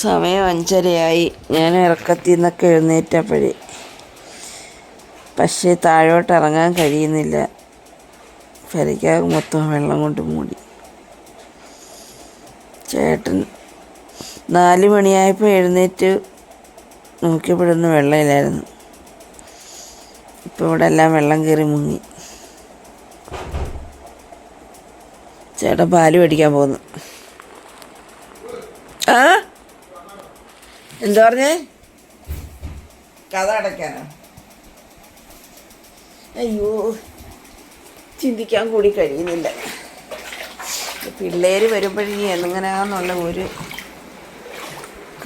സമയം അഞ്ചരയായി. ഞാൻ ഇറക്കത്തിൽ നിന്നൊക്കെ എഴുന്നേറ്റപ്പോഴേ. പക്ഷേ താഴോട്ട് ഇറങ്ങാൻ കഴിയുന്നില്ല. പെരയ്ക്കകം മൊത്തം വെള്ളം കൊണ്ട് മൂടി. ചേട്ടൻ നാല് മണിയായപ്പോൾ എഴുന്നേറ്റ് നോക്കിയപ്പോഴൊന്നും വെള്ളമില്ലായിരുന്നു. ഇപ്പോൾ ഇവിടെ എല്ലാം വെള്ളം കയറി മുങ്ങി. ചേട്ടൻ പാൽ മേടിക്കാൻ പോകുന്നു. ആ? എന്താ പറഞ്ഞേ? കഥ അടയ്ക്കാനോ? അയ്യോ ചിന്തിക്കാൻ കൂടി കഴിയുന്നില്ല. പിള്ളേർ വരുമ്പോഴേ എങ്ങനെയാന്നുള്ള ഒരു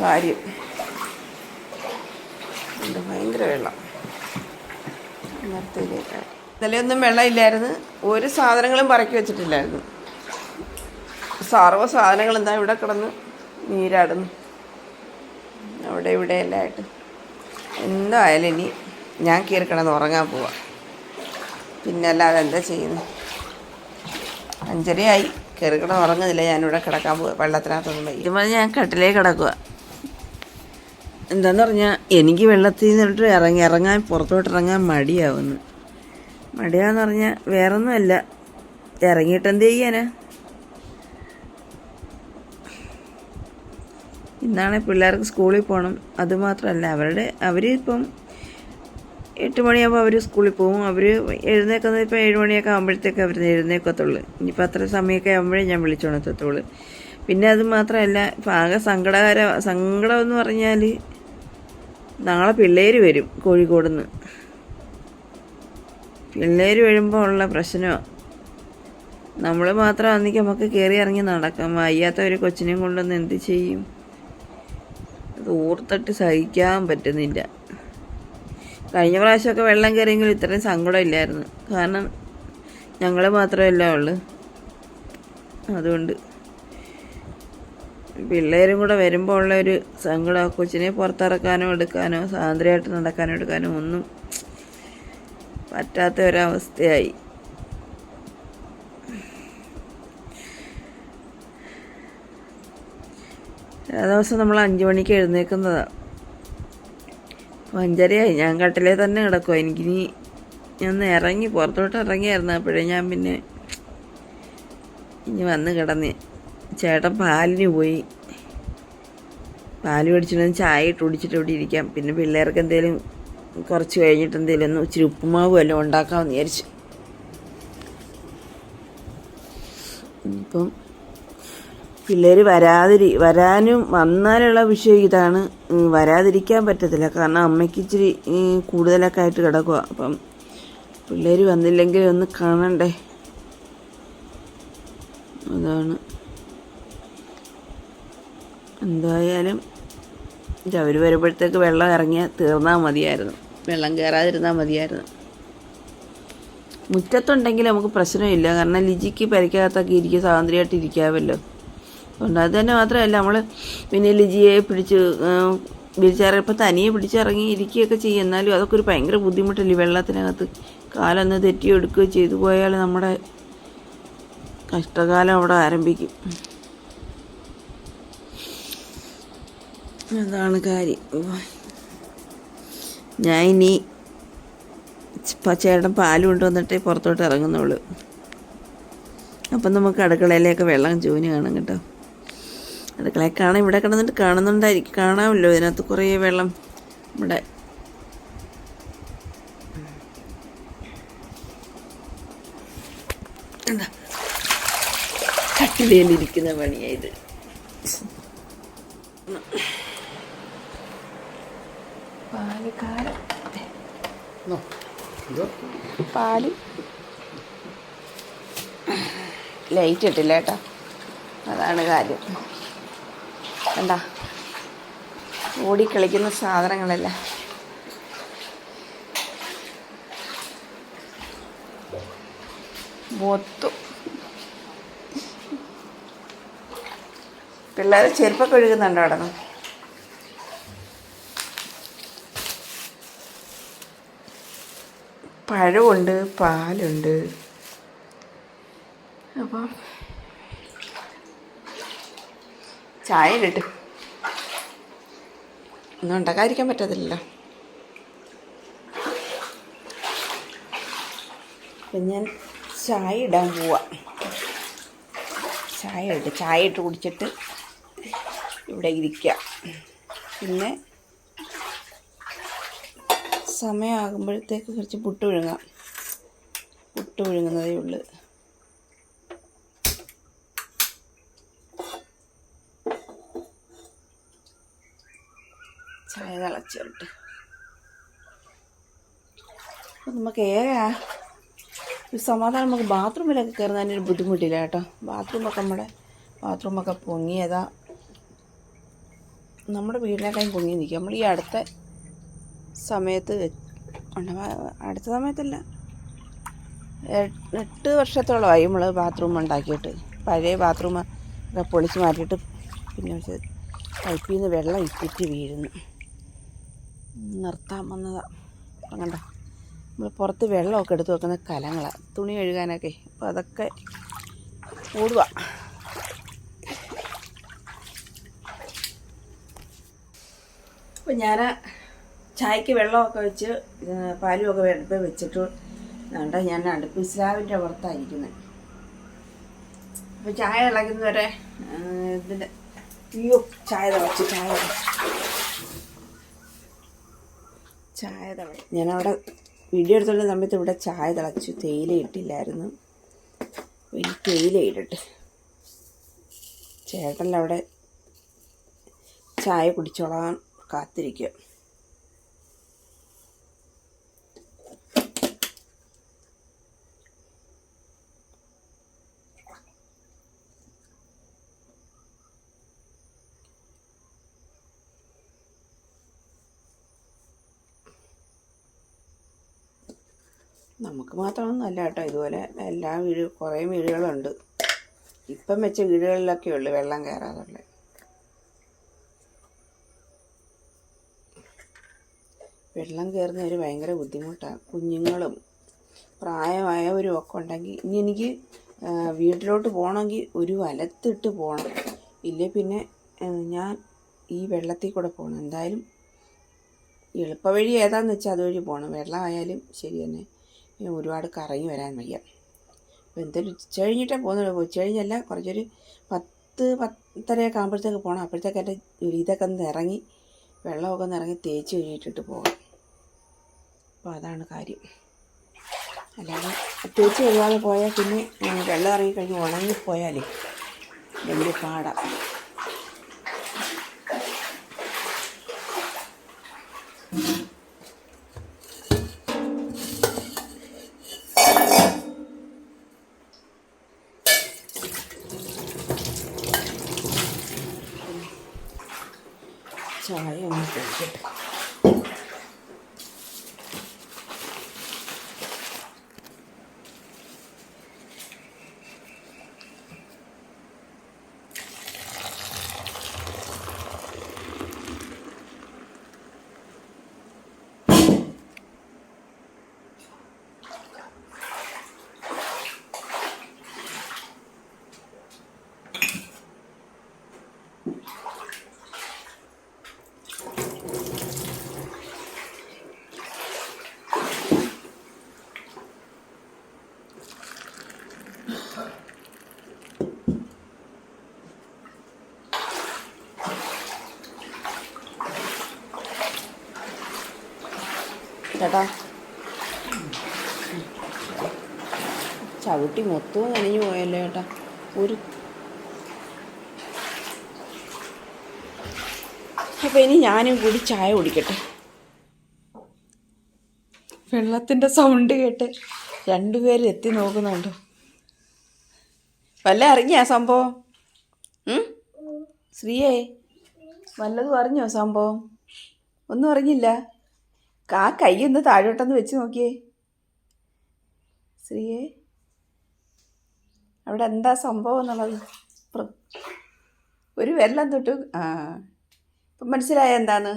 കാര്യം. ഭയങ്കര വെള്ളം. ഇന്നലെ ഒന്നും വെള്ളമില്ലായിരുന്നു. ഒരു സാധനങ്ങളും പറക്കി വെച്ചിട്ടില്ലായിരുന്നു. സർവ സാധനങ്ങൾ എന്താ ഇവിടെ കിടന്ന് നീരാടുന്നു. അവിടെ ഇവിടെ എല്ലാം ആയിട്ട്. എന്തായാലും ഇനി ഞാൻ കയറി ഉറങ്ങാൻ പോവാം. പിന്നെ അല്ലാതെ എന്താ ചെയ്യുന്നത് അഞ്ചരയായി. കയറി ഉറങ്ങുന്നില്ല. ഞാനിവിടെ കിടക്കാൻ പോവുക വെള്ളത്തിനകത്തൊന്നും വൈകി ഇതുപോലെ ഞാൻ കട്ടിലേ കിടക്കുക എന്താന്ന് പറഞ്ഞാൽ എനിക്ക് വെള്ളത്തിൽ നിന്നിട്ട് ഇറങ്ങി ഇറങ്ങാൻ പുറത്തോട്ട് ഇറങ്ങാൻ മടിയാവുന്നു. മടിയാന്ന് പറഞ്ഞാൽ വേറൊന്നുമല്ല. ഇറങ്ങിയിട്ട് എന്ത് ചെയ്യാനാ? ഇന്നാണ് പിള്ളേർക്ക് സ്കൂളിൽ പോകണം അതുമാത്രമല്ല അവരുടെ അവരിപ്പം എട്ട് മണിയാകുമ്പോൾ അവർ സ്കൂളിൽ പോകും. അവർ എഴുന്നേക്കുന്നത് ഇപ്പോൾ ഏഴ് മണിയൊക്കെ ആകുമ്പോഴത്തേക്ക് അവർ എഴുന്നേക്കത്തുള്ളൂ. ഇനിയിപ്പോൾ അത്ര സമയമൊക്കെ ആകുമ്പോഴേ ഞാൻ വിളിച്ചുണർത്തത്തുള്ളൂ പിന്നെ അത് മാത്രമല്ല ഇപ്പം ആകെ സങ്കടകര സങ്കടം എന്ന് പറഞ്ഞാൽ നാളെ പിള്ളേർ വരും കോഴിക്കോട് നിന്ന് പിള്ളേർ വരുമ്പോൾ ഉള്ള പ്രശ്നമോ നമ്മൾ മാത്രം അന്നിക്ക് നമുക്ക് കയറി ഇറങ്ങി നടക്കാം. വയ്യാത്ത ഒരു കൊച്ചിനെയും കൊണ്ടൊന്ന് എന്ത് ചെയ്യും? അത് ഓർത്തിട്ട് സഹിക്കാൻ പറ്റുന്നില്ല. കഴിഞ്ഞ പ്രാവശ്യമൊക്കെ വെള്ളം കയറിയെങ്കിലും ഇത്രയും സങ്കടം ഇല്ലായിരുന്നു കാരണം ഞങ്ങൾ മാത്രമല്ല ഉള്ളു. അതുകൊണ്ട് പിള്ളേരും കൂടെ വരുമ്പോൾ ഉള്ള ഒരു സങ്കടം കൊച്ചിനെ പുറത്തിറക്കാനോ എടുക്കാനോ സ്വാതന്ത്ര്യമായിട്ട് നടക്കാനോ എടുക്കാനോ ഒന്നും പറ്റാത്ത ഒരവസ്ഥയായി. എല്ലാ ദിവസം നമ്മൾ അഞ്ച് മണിക്ക് എഴുന്നേൽക്കുന്നതാണ് അപ്പോൾ അഞ്ചരയായി. ഞാൻ കട്ടിലേ തന്നെ കിടക്കുമോ എനിക്കിനി ഞാൻ ഇറങ്ങി പുറത്തോട്ട് ഇറങ്ങിയായിരുന്നു. അപ്പോഴേ ഞാൻ പിന്നെ ഇനി വന്ന് കിടന്ന് ചേട്ടൻ പാലിന് പോയി. പാൽ മേടിച്ചിട്ട് ചായ ഇട്ട് കുടിച്ചിട്ട് ഇവിടെ ഇരിക്കാം. പിന്നെ പിള്ളേർക്ക് എന്തെങ്കിലും കുറച്ച് കഴിഞ്ഞിട്ട് എന്തെങ്കിലും ഒന്ന് ഇച്ചിരി ഉപ്പുമാവ് വല്ലതും ഉണ്ടാക്കാമെന്ന് വിചാരിച്ചു. ഇപ്പം പിള്ളേർ വരാതിരി വരാനും വന്നാലുള്ള വിഷയം ഇതാണ്. വരാതിരിക്കാൻ പറ്റത്തില്ല. കാരണം അമ്മയ്ക്ക് ഇച്ചിരി കൂടുതലൊക്കെ ആയിട്ട് കിടക്കുക അപ്പം പിള്ളേർ വന്നില്ലെങ്കിൽ ഒന്ന് കാണണ്ടേ? അതാണ്. എന്തായാലും അവർ വരുമ്പോഴത്തേക്ക് വെള്ളം ഇറങ്ങിയാൽ തീർന്നാൽ മതിയായിരുന്നു. വെള്ളം കയറാതിരുന്നാൽ മതിയായിരുന്നു. മുറ്റത്തുണ്ടെങ്കിൽ നമുക്ക് പ്രശ്നമില്ല. കാരണം ലിജിക്ക് പരിക്കകത്തൊക്കെ ഇരിക്കുക സ്വാതന്ത്ര്യമായിട്ട് ഇരിക്കാമല്ലോ. അതുകൊണ്ട് അത് തന്നെ മാത്രമല്ല നമ്മൾ പിന്നെ ലിജിയെ പിടിച്ച് വിളിച്ചാറ് ഇപ്പം തനിയെ പിടിച്ചിറങ്ങി ഇരിക്കുകയൊക്കെ ചെയ്യും. എന്നാലും അതൊക്കെ ഒരു ഭയങ്കര ബുദ്ധിമുട്ടല്ലേ? വെള്ളത്തിനകത്ത് കാലൊന്ന് തെറ്റിയെടുക്കുകയോ ചെയ്തു പോയാൽ നമ്മുടെ കഷ്ടകാലം അവിടെ ആരംഭിക്കും. അതാണ് കാര്യം. ഞാൻ ഇനി പച്ചയുടെ പാൽ കൊണ്ടുവന്നിട്ടേ പുറത്തോട്ട് ഇറങ്ങുന്നുള്ളൂ. അപ്പം നമുക്ക് അടുക്കളയിലേക്ക് വെള്ളം ജോലി കാണും കേട്ടോ. അടുക്കളയിൽ കാണാം ഇവിടെ കിടന്നിട്ട് കാണുന്നുണ്ടായിരിക്കും. കാണാമല്ലോ ഇതിനകത്ത് കുറേ വെള്ളം ഇവിടെ. എന്താ? കട്ടിലേലിരിക്കുന്ന പണിയായത് പാലക്കാരൻ പാൽ. ലൈറ്റ് ഇട്ടില്ല കേട്ടോ. അതാണ് കാര്യം. കണ്ട. ഓടിക്കളിക്കുന്ന സാധനങ്ങളല്ല? മൊത്തം. പിള്ളേർ ചെരുപ്പൊക്കെ ഒഴുകുന്നുണ്ടോ അവിടെ? നിന്ന് പഴമുണ്ട് പാലുണ്ട്. ചായ ഇട്ട് ഒന്നും ഉണ്ടാക്കാതിരിക്കാൻ പറ്റത്തില്ലല്ലോ. അപ്പം ഞാൻ ചായ ഇടാൻ പോവാം. ചായ ഇട്ട് ചായ ഇട്ട് കുടിച്ചിട്ട് ഇവിടെ ഇരിക്കുക പിന്നെ സമയമാകുമ്പോഴത്തേക്ക് കുറച്ച് പുട്ട് വിഴുങ്ങാം പുട്ട് വിഴുങ്ങുന്നതേ ഉള്ളൂ ചായ തിളച്ചിട്ട് അപ്പം നമുക്ക് ഏറെ ഒരു സമാധാനം നമുക്ക് ബാത്റൂമിലൊക്കെ കയറുന്നതിന് ഒരു ബുദ്ധിമുട്ടില്ല കേട്ടോ. ബാത്റൂമൊക്കെ നമ്മുടെ ബാത്റൂമൊക്കെ പൊങ്ങിയതാ. നമ്മുടെ വീടിനേക്കാളും പൊങ്ങി നിൽക്കും. നമ്മൾ ഈ അടുത്ത സമയത്ത്. അടുത്ത സമയത്തല്ല. എട്ട് വർഷത്തോളമായി നമ്മൾ ബാത്റൂം ഉണ്ടാക്കിയിട്ട്. പഴയ ബാത്റൂം ഒക്കെ പൊളിച്ച് മാറ്റിയിട്ട് പിന്നെ പൈപ്പിൽ നിന്ന് വെള്ളം ഇറ്റിറ്റ് വീഴുന്നു. നിർത്താൻ വന്നതാണ് അപ്പം നമ്മൾ പുറത്ത് വെള്ളമൊക്കെ എടുത്ത് വെക്കുന്ന കലങ്ങളാണ് തുണി കഴുകാനൊക്കെ. അപ്പോൾ അതൊക്കെ ഓടുക അപ്പോൾ ഞാൻ ചായക്ക് വെള്ളമൊക്കെ വെച്ച് പാലുമൊക്കെ അടുപ്പ് വെച്ചിട്ട് വേണ്ട ഞാൻ അടുപ്പ് സ്ലാവിന്റെ പുറത്തായിരിക്കുന്നത് അപ്പോൾ ചായ ഇളകുന്നവരെ ഇതിന്റെ അയ്യോ ചായ തിളച്ച് ചായ ചായ തിളച്ചു. ഞാനവിടെ വീഡിയോ എടുത്തുള്ള സമയത്ത് ഇവിടെ ചായ തിളച്ചു. തേയില ഇട്ടില്ലായിരുന്നു. ഇനി തേയില ഇടട്ടെ. ചേട്ടന്റെ അവിടെ ചായ കുടിച്ചോളാൻ കാത്തിരിക്കുക നമുക്ക് മാത്രമൊന്നും അല്ല കേട്ടോ ഇതുപോലെ എല്ലാ വീട് കുറേ വീടുകളുണ്ട്. ഇപ്പം വെച്ച വീടുകളിലൊക്കെ ഉള്ളു വെള്ളം കയറാതുള്ളത് വെള്ളം കയറുന്നവർ ഭയങ്കര ബുദ്ധിമുട്ടാണ് കുഞ്ഞുങ്ങളും പ്രായമായവരും ഒക്കെ ഉണ്ടെങ്കിൽ ഇനി എനിക്ക് വീട്ടിലോട്ട് പോകണമെങ്കിൽ ഒരു വലത്തിട്ട് പോകണം. ഇല്ലേ പിന്നെ ഞാൻ ഈ വെള്ളത്തിൽ കൂടെ പോകണം. എന്തായാലും എളുപ്പവഴി ഏതാണെന്ന് വെച്ചാൽ അതുവഴി പോകണം. വെള്ളമായാലും ശരി തന്നെ. ഒരുപാട് കറങ്ങി വരാൻ വയ്യ. അപ്പോൾ എന്തായാലും ഉച്ച കഴിഞ്ഞിട്ടേ പോകുന്നുള്ളൂ ഉച്ച കഴിഞ്ഞല്ല കുറച്ചൊരു പത്ത് പത്തരയൊക്കെ ആകുമ്പോഴത്തേക്ക് പോകണം അപ്പോഴത്തേക്ക് എന്റെ ഇതൊക്കെ ഒന്ന് ഇറങ്ങി വെള്ളമൊക്കെ ഒന്ന് ഇറങ്ങി തേച്ച് കഴിഞ്ഞിട്ടിട്ട് പോകാം അപ്പോൾ അതാണ് കാര്യം. അല്ലാതെ തേച്ച് കഴുകാതെ പോയാൽ പിന്നെ വെള്ളം ഇറങ്ങി കഴിഞ്ഞ് ഉണങ്ങിപ്പോയാലേ വലിയ പാടാണ് ചായ ഒന്ന് കുടിക്കട്ടെ ചേട്ടാ ചവിട്ടി മൊത്തവും നനഞ്ഞു പോയല്ലോ ചേട്ടാ ഒരു അപ്പൊ ഇനി ഞാനും കൂടി ചായ കുടിക്കട്ടെ. വെള്ളത്തിന്റെ സൗണ്ട് കേട്ട് രണ്ടുപേരും എത്തി നോക്കുന്നുണ്ട്. വല്ല അറിഞ്ഞാ സംഭവം? ശ്രീയേ വല്ലതും അറിഞ്ഞോ സംഭവം? ഒന്നും അറിഞ്ഞില്ല. ആ കൈ ഒന്ന് താഴോട്ടൊന്ന് വെച്ച് നോക്കിയേ. ശ്രീയെ അവിടെ എന്താ സംഭവം എന്നുള്ളത്? ഒരു വെള്ളം തൊട്ട് ആ ഇപ്പം മനസ്സിലായ എന്താന്ന്?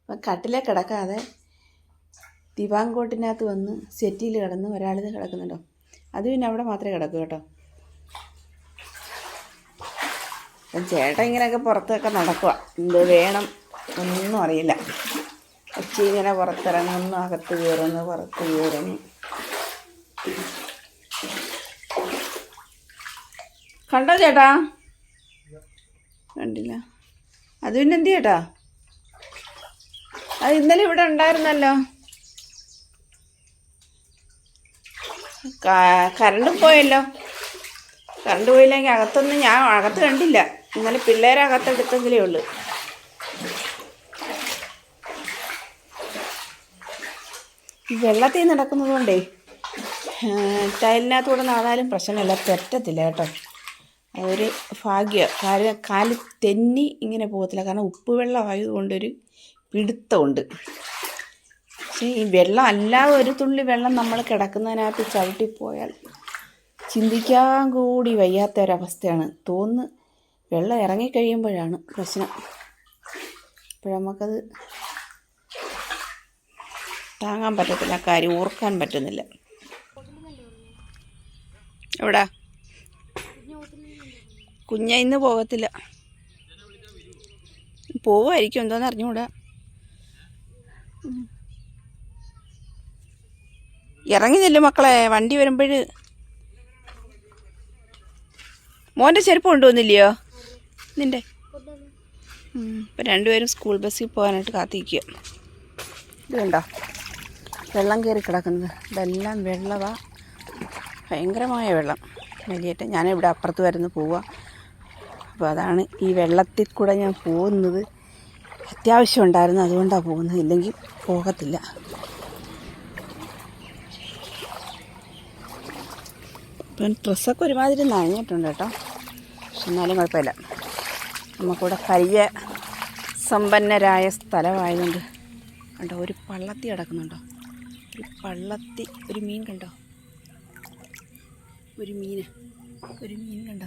ഇപ്പം കട്ടിലെ കിടക്കാതെ ദിവാങ്കോട്ടിനകത്ത് വന്ന് സെറ്റിയിൽ കിടന്ന് ഒരാളിത് കിടക്കുന്നുണ്ടോ? അത് പിന്നെ അവിടെ മാത്രമേ കിടക്കൂ കേട്ടോ. ചേട്ടൻ ഇങ്ങനെയൊക്കെ പുറത്തൊക്കെ നടക്കുക എന്ത് വേണം ഒന്നും അറിയില്ല. ഉച്ച ഇങ്ങനെ പുറത്തിറങ്ങുന്നു അകത്ത് കയറുന്നു പുറത്ത് കയറുന്നു. കണ്ടോ ചേട്ടാ? കണ്ടില്ല. അത് പിന്നെ എന്ത് ചേട്ടാ? അത് ഇന്നലെ ഇവിടെ ഉണ്ടായിരുന്നല്ലോ. കരണ്ട് പോയല്ലോ. കറണ്ട് പോയില്ലെങ്കിൽ അകത്തൊന്നും ഞാൻ അകത്ത് കണ്ടില്ല. ഇന്നലെ പിള്ളേരെ അകത്തെടുത്തെങ്കിലേ ഉള്ളൂ. ഈ വെള്ളത്തിൽ നടക്കുന്നത് കൊണ്ടേ ടൈലിനകത്തൂടെ നടന്നാലും പ്രശ്നമില്ല. പറ്റത്തില്ല കേട്ടോ. അതൊരു ഭാഗ്യം. കാര്യം കാൽ തെന്നി ഇങ്ങനെ പോകത്തില്ല. കാരണം ഉപ്പ് വെള്ളം ആയതുകൊണ്ടൊരു പിടുത്തമുണ്ട്. പക്ഷേ ഈ വെള്ളം അല്ലാതെ ഒരു തുള്ളി വെള്ളം നമ്മൾ കിടക്കുന്നതിനകത്ത് ചവിട്ടിപ്പോയാൽ ചിന്തിക്കാൻ കൂടി വയ്യാത്ത ഒരവസ്ഥയാണ് തോന്നുന്നു വെള്ളം ഇറങ്ങിക്കഴിയുമ്പോഴാണ് പ്രശ്നം. അപ്പോൾ നമുക്കത് താങ്ങാൻ പറ്റത്തില്ല കാര്യം ഓർക്കാൻ പറ്റുന്നില്ല. എവിടാ? കുഞ്ഞ ഇന്ന് പോകത്തില്ല. പോവായിരിക്കും എന്തോന്ന് അറിഞ്ഞുകൂടാ ഇറങ്ങുന്നില്ല മക്കളെ വണ്ടി വരുമ്പോൾ മോന്റെ ചെരുപ്പ് കൊണ്ടുവന്നില്ലയോ? നിന്റെ ഇപ്പം രണ്ടുപേരും സ്കൂൾ ബസ്സിൽ പോകാനായിട്ട് കാത്തിരിക്കുക ഇത് കണ്ടോ? വെള്ളം കയറി കിടക്കുന്നത്. ഇതെല്ലാം വെള്ളമാണ് ഭയങ്കരമായ വെള്ളം. വലിയേറ്റ ഞാനിവിടെ അപ്പുറത്ത് വരുന്ന് പോവുക അപ്പോൾ അതാണ് ഈ വെള്ളത്തിൽ കൂടെ ഞാൻ പോകുന്നത്. അത്യാവശ്യം ഉണ്ടായിരുന്നു അതുകൊണ്ടാണ് പോകുന്നത്. ഇല്ലെങ്കിൽ പോകത്തില്ല. ഇപ്പം ഡ്രസ്സൊക്കെ ഒരുമാതിരി നനഞ്ഞിട്ടുണ്ട് കേട്ടോ. പക്ഷെ എന്നാലും കുഴപ്പമില്ല. നമുക്കിവിടെ പരിചയ സമ്പന്നരായ സ്ഥലമായതുകൊണ്ട് കണ്ടോ ഒരു പള്ളത്തി കിടക്കുന്നുണ്ടോ? ഒരു പള്ളത്തി ഒരു മീൻ കണ്ടോ? ഒരു മീൻ ഒരു മീൻ കണ്ടോ?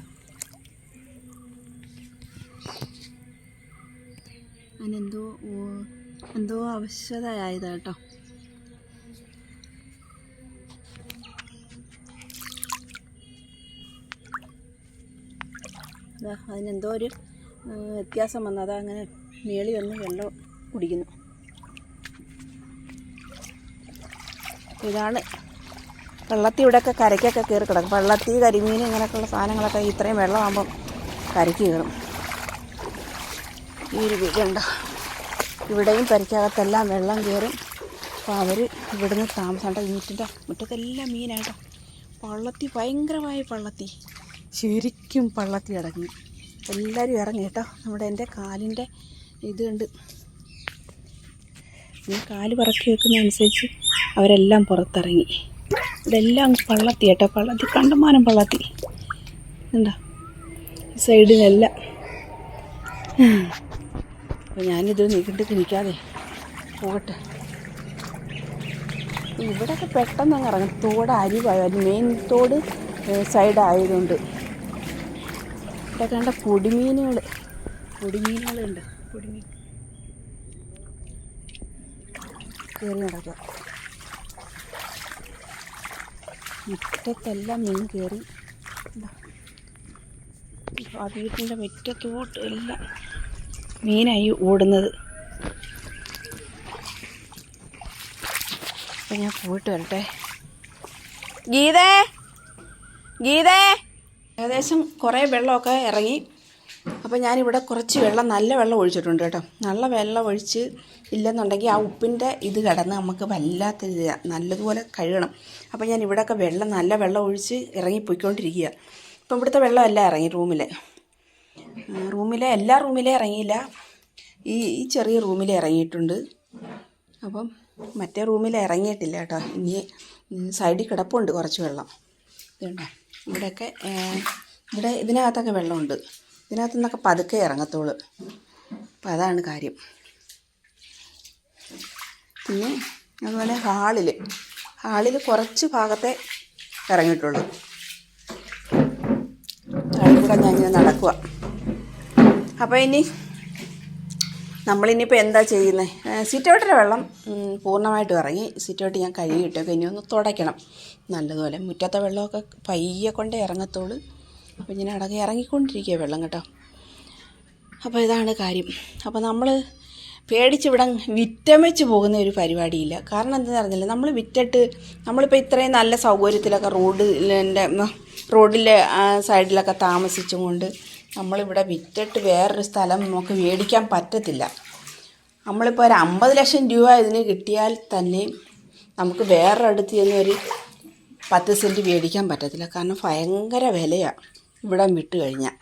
അതിനെന്തോ എന്തോ ആവശ്യതയായതാ കേട്ടോ. അതിനെന്തോ ഒരു വ്യത്യാസം വന്നു. അങ്ങനെ മേളി വന്ന് വെള്ളം കുടിക്കുന്നു. ഇതാണ്. വെള്ളത്തി ഇവിടെയൊക്കെ കരയ്ക്കൊക്കെ കയറി കിടക്കും. വെള്ളത്തി കരിമീൻ ഇങ്ങനെയൊക്കെയുള്ള സാധനങ്ങളൊക്കെ ഇത്രയും വെള്ളമാകുമ്പം കരയ്ക്ക് കയറും. ഈ ഒരു വീടുണ്ടോ ഇവിടെയും പരിക്കകത്തെല്ലാം വെള്ളം കയറും. അപ്പോൾ അവർ ഇവിടുന്ന് താമസമുണ്ട് ഈ മുറ്റിന്റെ മുറ്റത്തെല്ലാം മീനാട്ടോ. പള്ളത്തി ഭയങ്കരമായ പള്ളത്തി. ശരിക്കും പള്ളത്തി ഇറങ്ങി എല്ലാവരും ഇറങ്ങി കേട്ടോ. നമ്മുടെ എന്റെ കാലിന്റെ ഇതുണ്ട് കാൽ പറക്കി വെക്കുന്നതനുസരിച്ച് അവരെല്ലാം പുറത്തിറങ്ങി. ഇതെല്ലാം പള്ളത്തി കേട്ടോ പള്ളത്തി കണ്ടമാനം പള്ളത്തി. എന്താ സൈഡിലെല്ലാം. ഞാനിത് നീക്കിട്ട് നിൽക്കാതെ പോകട്ടെ. ഇവിടെയൊക്കെ പെട്ടെന്ന് അങ്ങ് ഇറങ്ങും. തോട് അരിവായാലും മെയിൻ തോട് സൈഡ് ആയതുകൊണ്ട്. ഇവിടെ കണ്ട പൊടിമീനുകൾ പൊടിമീനുകളുണ്ട് പൊടിമീൻ കയറി നടക്കുക മുറ്റത്തെല്ലാം മീൻ കയറി. ആ വീട്ടിന്റെ മുറ്റത്തോട്ട് എല്ലാം മീനായി ഓടുന്നത്. അപ്പം ഞാൻ പോയിട്ട് വരട്ടെ. ഗീതേ! ഗീതേ! ഏകദേശം കുറേ വെള്ളമൊക്കെ ഇറങ്ങി. അപ്പോൾ ഞാനിവിടെ കുറച്ച് വെള്ളം നല്ല വെള്ളം ഒഴിച്ചിട്ടുണ്ട് കേട്ടോ. നല്ല വെള്ളം ഒഴിച്ച് ഇല്ലെന്നുണ്ടെങ്കിൽ ആ ഉപ്പിന്റെ ഇത് കിടന്ന് നമുക്ക് വല്ലാത്ത നല്ലതുപോലെ കഴുകണം. അപ്പോൾ ഞാൻ ഇവിടെയൊക്കെ വെള്ളം നല്ല വെള്ളം ഒഴിച്ച് ഇറങ്ങി പോയിക്കൊണ്ടിരിക്കുക ഇപ്പം ഇവിടുത്തെ വെള്ളമല്ല ഇറങ്ങി റൂമിലെ. റൂമിലെ എല്ലാ റൂമിലെ ഇറങ്ങിയില്ല. ഈ ഈ ചെറിയ റൂമിൽ ഇറങ്ങിയിട്ടുണ്ട്. അപ്പം മറ്റേ റൂമിൽ ഇറങ്ങിയിട്ടില്ല കേട്ടോ. ഇനി സൈഡിൽ കിടപ്പുണ്ട് കുറച്ച് വെള്ളം. ഇതുണ്ടോ? ഇവിടെയൊക്കെ ഇവിടെ ഇതിനകത്തൊക്കെ വെള്ളമുണ്ട്. ഇതിനകത്തു നിന്നൊക്കെ പതുക്കെ ഇറങ്ങത്തുള്ളൂ. അപ്പം അതാണ് കാര്യം. പിന്നെ അതുപോലെ ഹാളിൽ ഹാളിൽ കുറച്ച് ഭാഗത്തെ ഇറങ്ങിയിട്ടുള്ളൂ. ഹാളിൽ കൂടെ ഇങ്ങനെ നടക്കുക അപ്പോൾ ഇനി നമ്മളിനിയിപ്പോൾ എന്താ ചെയ്യുന്നത് സിറ്റൗട്ടിലെ വെള്ളം പൂർണമായിട്ടും ഇറങ്ങി. സിറ്റൗട്ട് ഞാൻ കഴുകിയിട്ടൊക്കെ ഇനി ഒന്ന് തുടയ്ക്കണം. നല്ലതുപോലെ മുറ്റത്തെ വെള്ളമൊക്കെ പയ്യെ കൊണ്ടേ ഇറങ്ങത്തുള്ളൂ. അപ്പോൾ ഇങ്ങനെ അടകെ ഇറങ്ങിക്കൊണ്ടിരിക്കുക വെള്ളം കേട്ടോ. അപ്പോൾ ഇതാണ് കാര്യം. അപ്പോൾ നമ്മൾ പേടിച്ചിവിടെ വിറ്റമിച്ച് പോകുന്ന ഒരു പരിപാടിയില്ല. കാരണം എന്താണെന്ന് അറിഞ്ഞില്ല? നമ്മൾ വിറ്റിട്ട് നമ്മളിപ്പോൾ ഇത്രയും നല്ല സൗകര്യത്തിലൊക്കെ റോഡിലെ ആ സൈഡിലൊക്കെ താമസിച്ചും കൊണ്ട് നമ്മളിവിടെ വിറ്റിട്ട് വേറൊരു സ്ഥലം നമുക്ക് മേടിക്കാൻ പറ്റത്തില്ല. നമ്മളിപ്പോൾ ഒരു അമ്പത് ലക്ഷം രൂപ ഇതിന് കിട്ടിയാൽ തന്നെ നമുക്ക് വേറൊരിടത്ത് ചെന്ന് ഒരു പത്ത് സെന്റ് മേടിക്കാൻ പറ്റത്തില്ല. കാരണം ഭയങ്കര വിലയാണ് ഇവിടെ വിട്ട് കഴിഞ്ഞാൽ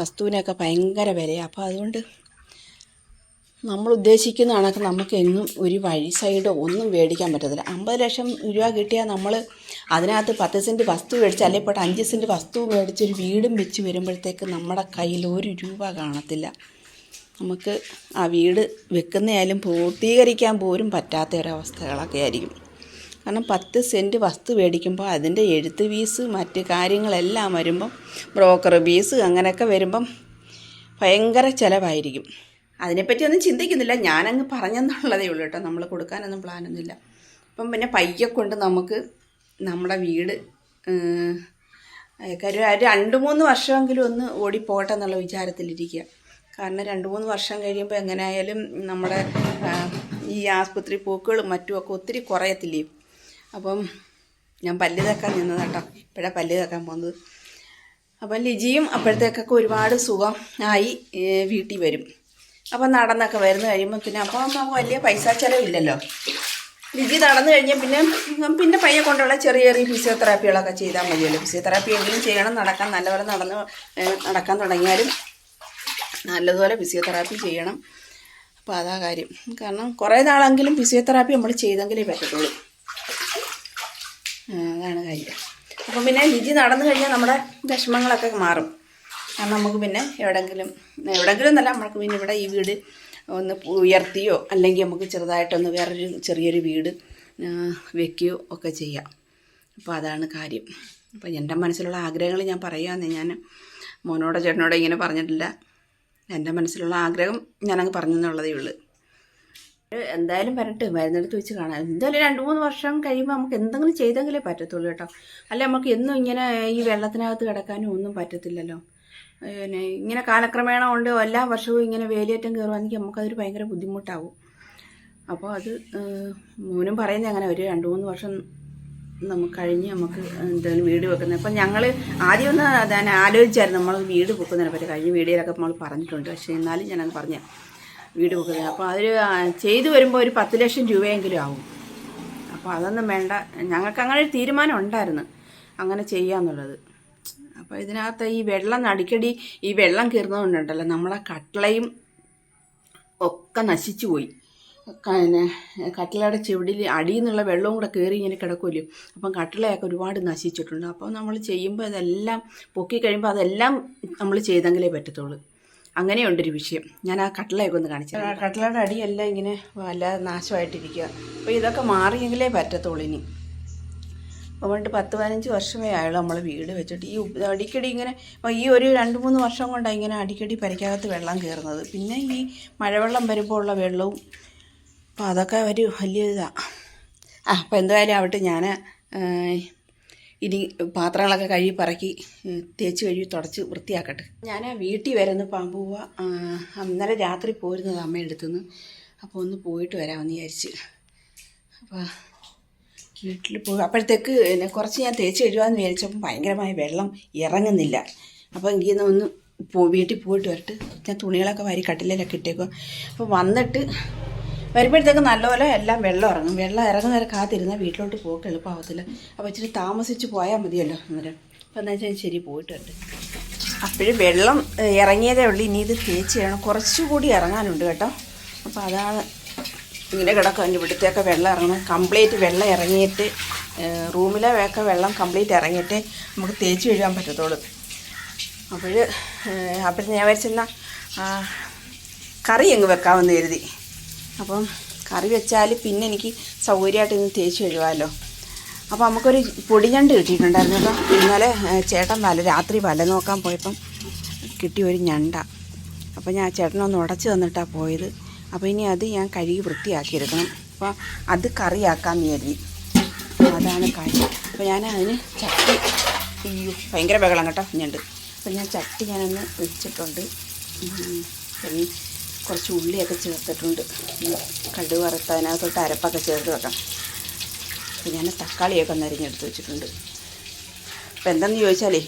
വസ്തുവിനൊക്കെ ഭയങ്കര വിലയാണ് അപ്പോൾ അതുകൊണ്ട് നമ്മൾ ഉദ്ദേശിക്കുന്ന കണക്ക് നമുക്ക് എങ്ങും ഒരു വഴി സൈഡോ ഒന്നും മേടിക്കാൻ പറ്റത്തില്ല. അമ്പത് ലക്ഷം രൂപ കിട്ടിയാൽ നമ്മൾ അതിനകത്ത് പത്ത് സെന്റ് വസ്തു മേടിച്ച് അല്ലെങ്കിൽ ഇപ്പോൾ അഞ്ച് സെന്റ് വസ്തു മേടിച്ച് ഒരു വീടും വെച്ച് വരുമ്പോഴത്തേക്ക് നമ്മുടെ കയ്യിൽ ഒരു രൂപ കാണത്തില്ല. നമുക്ക് ആ വീട് വെക്കുന്നതായാലും പൂർത്തീകരിക്കാൻ പോലും പറ്റാത്ത ഒരവസ്ഥകളൊക്കെ ആയിരിക്കും. കാരണം പത്ത് സെന്റ് വസ്തു മേടിക്കുമ്പോൾ അതിന്റെ എഴുത്ത് ഫീസ് മറ്റ് കാര്യങ്ങളെല്ലാം വരുമ്പം ബ്രോക്കർ ഫീസ് അങ്ങനെയൊക്കെ വരുമ്പം ഭയങ്കര ചിലവായിരിക്കും. അതിനെപ്പറ്റി ഒന്നും ചിന്തിക്കുന്നില്ല. ഞാനങ്ങ് പറഞ്ഞെന്നുള്ളതേ ഉള്ളൂ കേട്ടോ. നമ്മൾ കൊടുക്കാനൊന്നും പ്ലാനൊന്നുമില്ല. അപ്പം പിന്നെ പയ്യെ കൊണ്ട് നമുക്ക് നമ്മുടെ വീട് കാര്യം രണ്ട് മൂന്ന് വർഷമെങ്കിലും ഒന്ന് ഓടിപ്പോട്ടെ എന്നുള്ള വിചാരത്തിലിരിക്കുക. കാരണം രണ്ട് മൂന്ന് വർഷം കഴിയുമ്പോൾ എങ്ങനെയായാലും നമ്മുടെ ഈ ആസ്പത്രി പോക്കുകളും മറ്റുമൊക്കെ ഒത്തിരി കുറയത്തില്ലേ? അപ്പം ഞാൻ പല്ല് തേക്കാൻ നിന്നത് കേട്ടോ ഇപ്പോഴാണ് പല്ല് തേക്കാൻ പോകുന്നത് അപ്പം ലിജിയും അപ്പോഴത്തേക്കൊക്കെ ഒരുപാട് സുഖം ആയി വീട്ടിൽ വരും. അപ്പം നടന്നൊക്കെ വരുന്ന കഴിയുമ്പോൾ പിന്നെ അപ്പോൾ വലിയ പൈസ ചിലവില്ലല്ലോ. ലിജി നടന്നു കഴിഞ്ഞാൽ പിന്നെ പിന്നെ പയ്യെ കൊണ്ടുള്ള ചെറിയ ചെറിയ ഫിസിയോതെറാപ്പികളൊക്കെ ചെയ്താൽ മതിയല്ലോ. ഫിസിയോതെറാപ്പി എങ്കിലും ചെയ്യണം. നടക്കാൻ നല്ലപോലെ നടന്ന് നടക്കാൻ തുടങ്ങിയാലും നല്ലതുപോലെ ഫിസിയോതെറാപ്പി ചെയ്യണം. അപ്പോൾ അതാ കാര്യം. കാരണം കുറേ നാളെങ്കിലും ഫിസിയോതെറാപ്പി നമ്മൾ ചെയ്തെങ്കിലേ പറ്റത്തുള്ളൂ. അതാണ് കാര്യം. അപ്പം പിന്നെ ലിജി നടന്നു കഴിഞ്ഞാൽ നമ്മുടെ വിഷമങ്ങളൊക്കെ മാറും. കാരണം നമുക്ക് പിന്നെ എവിടെങ്കിലും എവിടെങ്കിലും എന്നല്ല നമുക്ക് പിന്നെ ഇവിടെ ഈ വീട് ഒന്ന് ഉയർത്തിയോ അല്ലെങ്കിൽ നമുക്ക് ചെറുതായിട്ടൊന്ന് വേറൊരു ചെറിയൊരു വീട് വെക്കുകയോ ഒക്കെ ചെയ്യാം. അപ്പോൾ അതാണ് കാര്യം. അപ്പോൾ എന്റെ മനസ്സിലുള്ള ആഗ്രഹങ്ങൾ ഞാൻ പറയുകയെന്ന് ഞാൻ മോനോടോ ചേട്ടനോടോ ഇങ്ങനെ പറഞ്ഞിട്ടില്ല. എന്റെ മനസ്സിലുള്ള ആഗ്രഹം ഞാനങ്ങ് പറഞ്ഞെന്നുള്ളതേ ഉള്ളൂ. എന്തായാലും വരട്ടെ മരുന്നെടുത്ത് വെച്ച് കാണാം. എന്തായാലും രണ്ട് മൂന്ന് വർഷം കഴിയുമ്പോൾ നമുക്ക് എന്തെങ്കിലും ചെയ്തെങ്കിലേ പറ്റത്തുള്ളൂ കേട്ടോ. അല്ല നമുക്ക് എന്നും ഇങ്ങനെ ഈ വെള്ളത്തിനകത്ത് കിടക്കാനും ഒന്നും പറ്റത്തില്ലല്ലോ. പിന്നെ ഇങ്ങനെ കാലക്രമേണ കൊണ്ട് എല്ലാ വർഷവും ഇങ്ങനെ വേലിയേറ്റം കയറുവാണെങ്കിൽ നമുക്കതൊരു ഭയങ്കര ബുദ്ധിമുട്ടാവും. അപ്പോൾ അത് മോനും പറയുന്നത് അങ്ങനെ ഒരു രണ്ട് മൂന്ന് വർഷം നമുക്ക് കഴിഞ്ഞ് നമുക്ക് എന്തായാലും വീട് വെക്കുന്നത്. അപ്പം ഞങ്ങൾ ആദ്യം ഒന്ന് തന്നെ ആലോചിച്ചായിരുന്നു നമ്മൾ വീട് വെക്കുന്നതിനെ പറ്റി. കഴിഞ്ഞ വീഡിയോയിലൊക്കെ നമ്മൾ പറഞ്ഞിട്ടുണ്ട്. പക്ഷേ എന്നാലും ഞാനത് പറഞ്ഞ വീട് വെക്കുന്നത്. അപ്പോൾ അതിൽ ചെയ്തു വരുമ്പോൾ ഒരു പത്ത് ലക്ഷം രൂപയെങ്കിലും ആവും. അപ്പോൾ അതൊന്നും വേണ്ട. ഞങ്ങൾക്ക് അങ്ങനെ ഒരു തീരുമാനം ഉണ്ടായിരുന്നു. അങ്ങനെ ചെയ്യാന്നുള്ളത്. അപ്പോൾ ഇതിനകത്ത് ഈ വെള്ളം അടിക്കടി ഈ വെള്ളം കയറുന്നതുകൊണ്ടുണ്ടല്ലോ നമ്മളെ കട്ടളയും ഒക്കെ നശിച്ചു പോയി. പിന്നെ കട്ടിലയുടെ ചെവിടിൽ അടിയിൽ നിന്നുള്ള വെള്ളവും കൂടെ കയറി ഇങ്ങനെ കിടക്കുമല്ലോ അപ്പം കട്ടിലയൊക്കെ ഒരുപാട് നശിച്ചിട്ടുണ്ട്. അപ്പോൾ നമ്മൾ ചെയ്യുമ്പോൾ അതെല്ലാം പൊക്കി കഴിയുമ്പോൾ അതെല്ലാം നമ്മൾ ചെയ്തെങ്കിലേ പറ്റത്തുള്ളൂ. അങ്ങനെയുണ്ടൊരു വിഷയം. ഞാൻ ആ കട്ടിലയൊക്കെ ഒന്ന് കാണിച്ചു കട്ടിലയുടെ അടിയെല്ലാം ഇങ്ങനെ വല്ലാതെ നാശമായിട്ടിരിക്കുക അപ്പോൾ ഇതൊക്കെ മാറിയെങ്കിലേ പറ്റത്തുള്ളൂ ഇനി. അതുകൊണ്ട് പത്ത് പതിനഞ്ച് വർഷമേ ആയുള്ളൂ നമ്മൾ വീട് വെച്ചിട്ട്. ഈ അടിക്കടി ഇങ്ങനെ ഈ ഒരു രണ്ട് മൂന്ന് വർഷം കൊണ്ടാണ് ഇങ്ങനെ അടിക്കടി പരിക്കകത്ത് വെള്ളം കയറുന്നത് പിന്നെ ഈ മഴവെള്ളം വരുമ്പോൾ ഉള്ള വെള്ളവും അപ്പോൾ അതൊക്കെ ഒരു വലിയ ഇതാണ് ആ അപ്പോൾ എന്തായാലും ആവട്ടെ ഞാൻ ഇനി പാത്രങ്ങളൊക്കെ കഴുകി പറക്കി തേച്ച് കഴുകി തുടച്ച് വൃത്തിയാക്കട്ടെ. ഞാൻ വീട്ടിൽ വരുന്ന പാമ്പൂവ. ഇന്നലെ രാത്രി പോരുന്നത് നിന്ന് അപ്പോൾ ഒന്ന് പോയിട്ട് വരാമെന്ന് വിചാരിച്ച്. അപ്പോൾ വീട്ടിൽ പോയി അപ്പോഴത്തേക്ക് എന്നെ കുറച്ച് ഞാൻ തേച്ച് കഴുകാമെന്ന് വിചാരിച്ചപ്പോൾ ഭയങ്കരമായ വെള്ളം ഇറങ്ങുന്നില്ല. അപ്പോൾ എനിക്ക് ഒന്ന് പോ വീട്ടിൽ പോയിട്ട് വരട്ട്. ഞാൻ തുണികളൊക്കെ വാരി കട്ടിലൊക്കെ ഇട്ടേക്കും അപ്പോൾ വന്നിട്ട് വരുമ്പോഴത്തേക്ക് നല്ലപോലെ എല്ലാം വെള്ളം ഇറങ്ങും. വെള്ളം ഇറങ്ങുന്നവരെ കാത്തിരുന്നാൽ വീട്ടിലോട്ട് പോക്ക് എളുപ്പമാവത്തില്ല. അപ്പോൾ ഇച്ചിരി താമസിച്ച് പോയാൽ മതിയല്ലോ അന്നേരം. അപ്പോൾ എന്താ വെച്ചാൽ ശരി പോയിട്ടുണ്ട്. അപ്പോഴും വെള്ളം ഇറങ്ങിയതേ ഉള്ളൂ. ഇനി ഇത് തേച്ച് ചെയ്യണം കുറച്ചുകൂടി ഇറങ്ങാനുണ്ട് കേട്ടോ. അപ്പോൾ അതാണ് ഇങ്ങനെ കിടക്കും ഇവിടുത്തെയൊക്കെ വെള്ളം ഇറങ്ങണം. കംപ്ലീറ്റ് വെള്ളം ഇറങ്ങിയിട്ട് റൂമിലെ ഒക്കെ വെള്ളം കംപ്ലീറ്റ് ഇറങ്ങിയിട്ട് നമുക്ക് തേച്ച് കഴുകാൻ പറ്റത്തുള്ളൂ. അപ്പോൾ അപ്പോൾ ഞാൻ വരച്ചെന്നാൽ കറി അങ്ങ് വെക്കാമെന്ന് കരുതി. അപ്പം കറി വെച്ചാൽ പിന്നെ എനിക്ക് സൗകര്യമായിട്ട് ഇന്ന് തേച്ച് കഴിവാലോ അപ്പോൾ നമുക്കൊരു പൊടിഞ്ഞണ്ട് കിട്ടിയിട്ടുണ്ടായിരുന്നു കേട്ടോ. ഇന്നലെ ചേട്ടൻ വല രാത്രി വല നോക്കാൻ പോയപ്പം കിട്ടിയ ഒരു ഞണ്ട. അപ്പോൾ ഞാൻ ചേട്ടനൊന്ന് ഉടച്ച് തന്നിട്ടാണ് പോയത്. അപ്പോൾ ഇനി അത് ഞാൻ കഴുകി വൃത്തിയാക്കിയെടുക്കണം അപ്പോൾ അത് കരുതി. അപ്പോൾ അതാണ് കാര്യം. അപ്പോൾ ഞാൻ അതിന് ചട്ടി അയ്യോ ഭയങ്കര ബഹളം കേട്ടോ ഞണ്ട്. അപ്പോൾ ഞാൻ ചട്ടി ഞാനൊന്ന് വെച്ചിട്ടുണ്ട്. കുറച്ച് ഉള്ളിയൊക്കെ ചേർത്തിട്ടുണ്ട്. കടു കടുക് വറുത്ത് അതിനകത്തോട്ട് അരപ്പൊക്കെ ചേർത്ത് വെക്കാം അപ്പോൾ ഞാൻ തക്കാളിയൊക്കെ ഒന്ന് അരിഞ്ഞെടുത്ത് വെച്ചിട്ടുണ്ട്. അപ്പോൾ എന്തെന്ന് ചോദിച്ചാലേ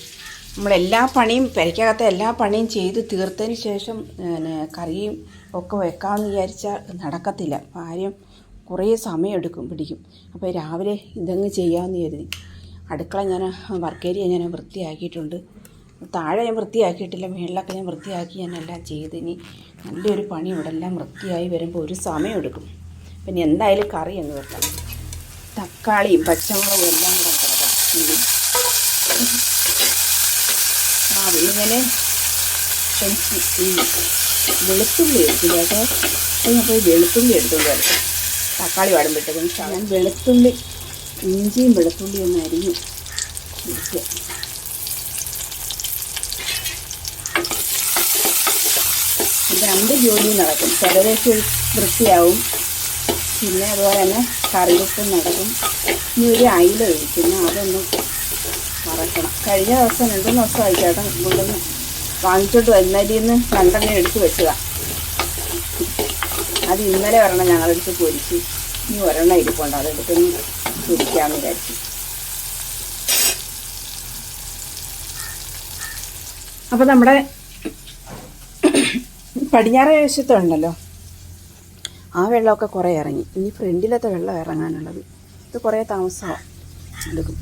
നമ്മളെല്ലാ പണിയും പെരയ്ക്കകത്ത എല്ലാ പണിയും ചെയ്ത് തീർത്തതിന് ശേഷം പിന്നെ കറിയും ഒക്കെ വെക്കാമെന്ന് വിചാരിച്ചാൽ നടക്കത്തില്ല. കാര്യം കുറേ സമയമെടുക്കും പിടിക്കും. അപ്പോൾ രാവിലെ ഇതങ്ങ് ചെയ്യാമെന്ന് കരുതി. അടുക്കള ഞാൻ വർക്ക് ഞാൻ വൃത്തിയാക്കിയിട്ടുണ്ട്. താഴെ ഞാൻ വൃത്തിയാക്കിയിട്ടില്ല മേളിലൊക്കെ ഞാൻ വൃത്തിയാക്കി ഞാൻ എല്ലാം ചെയ്ത് ഇനി നല്ലൊരു പണി ഇവിടെ എല്ലാം വൃത്തിയായി വരുമ്പോൾ ഒരു സമയം എടുക്കും. പിന്നെ എന്തായാലും കറി അങ്ങ് വെക്കാം. തക്കാളിയും പച്ചമുളകും എല്ലാം കൂടെ കിടക്കാം ആ ഇങ്ങനെ വെളുത്തുള്ളി എടുത്തില്ല കേട്ടോ. ഞാൻ പോയി വെളുത്തുള്ളി എടുത്തുകൊണ്ട് വരട്ടെ. തക്കാളി വാടുമ്പോഴത്തേക്കും ഞാൻ വെളുത്തുള്ളി ഇഞ്ചിയും വെളുത്തുള്ളിയും ഒന്ന് അരിഞ്ഞു ഇരിക്കുക ഇത് രണ്ട് ജോലിയും നടക്കും. ചിലരൊക്കെ വൃത്തിയാവും. പിന്നെ അതുപോലെ തന്നെ കറിവെപ്പും നടക്കും. ഇനി ഒരു അയില ഒഴിക്കുന്നു അതൊന്ന് മറക്കണം കഴിഞ്ഞ ദിവസം രണ്ട് മൂന്ന് ദിവസമായി ചേട്ടൻ കൊണ്ടുവന്ന് വാങ്ങിച്ചോട്ട് വരുന്നതിൽ നിന്ന് രണ്ടെണ്ണം എടുത്ത് വെച്ചതാ. അത് ഇന്നലെ ഒരെണ്ണം ഞങ്ങളെടുത്ത് പൊരിച്ച്. ഇനി ഒരെണ്ണം ഇരിപ്പുണ്ട്. അതെടുത്തൊന്ന് പൊരിക്കാമെന്ന് വിചാരിച്ചു. അപ്പോൾ നമ്മുടെ പടിഞ്ഞാറേ വശത്തുണ്ടല്ലോ. ആ വെള്ളമൊക്കെ കുറേ ഇറങ്ങി. ഇനി ഫ്രണ്ടിലത്തെ വെള്ളം ഇറങ്ങാനുള്ളത്. ഇത് കുറേ താമസമാണ് എടുക്കും.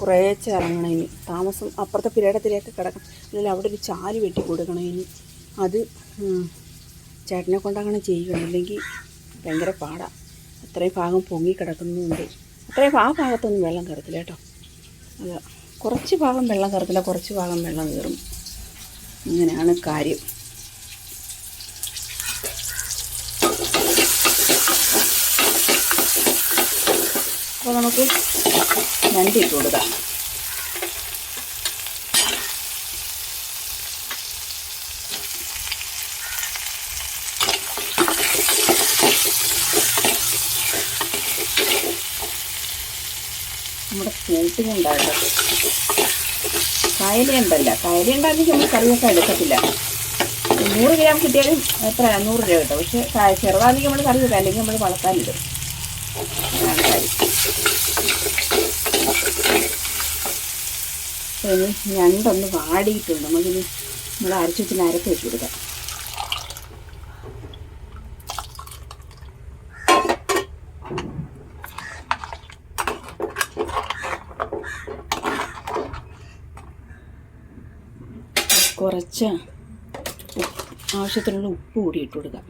കുറേ ഇറങ്ങണം ഇനി. താമസം അപ്പുറത്തെ പുരയിടത്തിലേക്ക് കിടക്കും അല്ലെങ്കിൽ അവിടെ ഒരു ചാൽ വെട്ടി കൊടുക്കണം ഇനി. അത് ചേട്ടനെ കൊണ്ടങ്ങനെ ചെയ്യണം അല്ലെങ്കിൽ ഭയങ്കര പാടാണ് അത്രയും ഭാഗം പൊങ്ങി കിടക്കുന്നുണ്ട് അത്രയും ആ ഭാഗത്തൊന്നും വെള്ളം കയറത്തില്ല കേട്ടോ. അല്ല കുറച്ച് ഭാഗം വെള്ളം കയറത്തില്ല. കുറച്ച് ഭാഗം വെള്ളം കയറും. ഇങ്ങനെയാണ് കാര്യം. അപ്പോൾ ഞണ്ടി ഇട്ട് കൊടുക്കാം. നമ്മുടെ കൂട്ടിനുണ്ടാകട്ടെ കായലുണ്ടല്ല കായലുണ്ടാകുന്നെങ്കിൽ നമ്മൾ കറിയൊക്കെ എടുക്കത്തില്ല. നൂറ് ഗ്രാം കിട്ടിയാലും എത്ര? നൂറ് രൂപ കിട്ടും. പക്ഷെ ചെറുതാണെങ്കിൽ നമ്മൾ കറി വെക്കാം. അല്ലെങ്കിൽ നമ്മൾ വളർത്താനിടും അതാണ് ഞണ്ടൊന്ന് വാടിയിട്ടുണ്ട്. നമുക്കിനി നമ്മൾ അരച്ചു വെച്ചിന് അരപ്പ് വെച്ച് കൊടുക്കാം. കുറച്ച് ആവശ്യത്തിനുള്ള ഉപ്പ് കൂടി ഇട്ട് കൊടുക്കാം.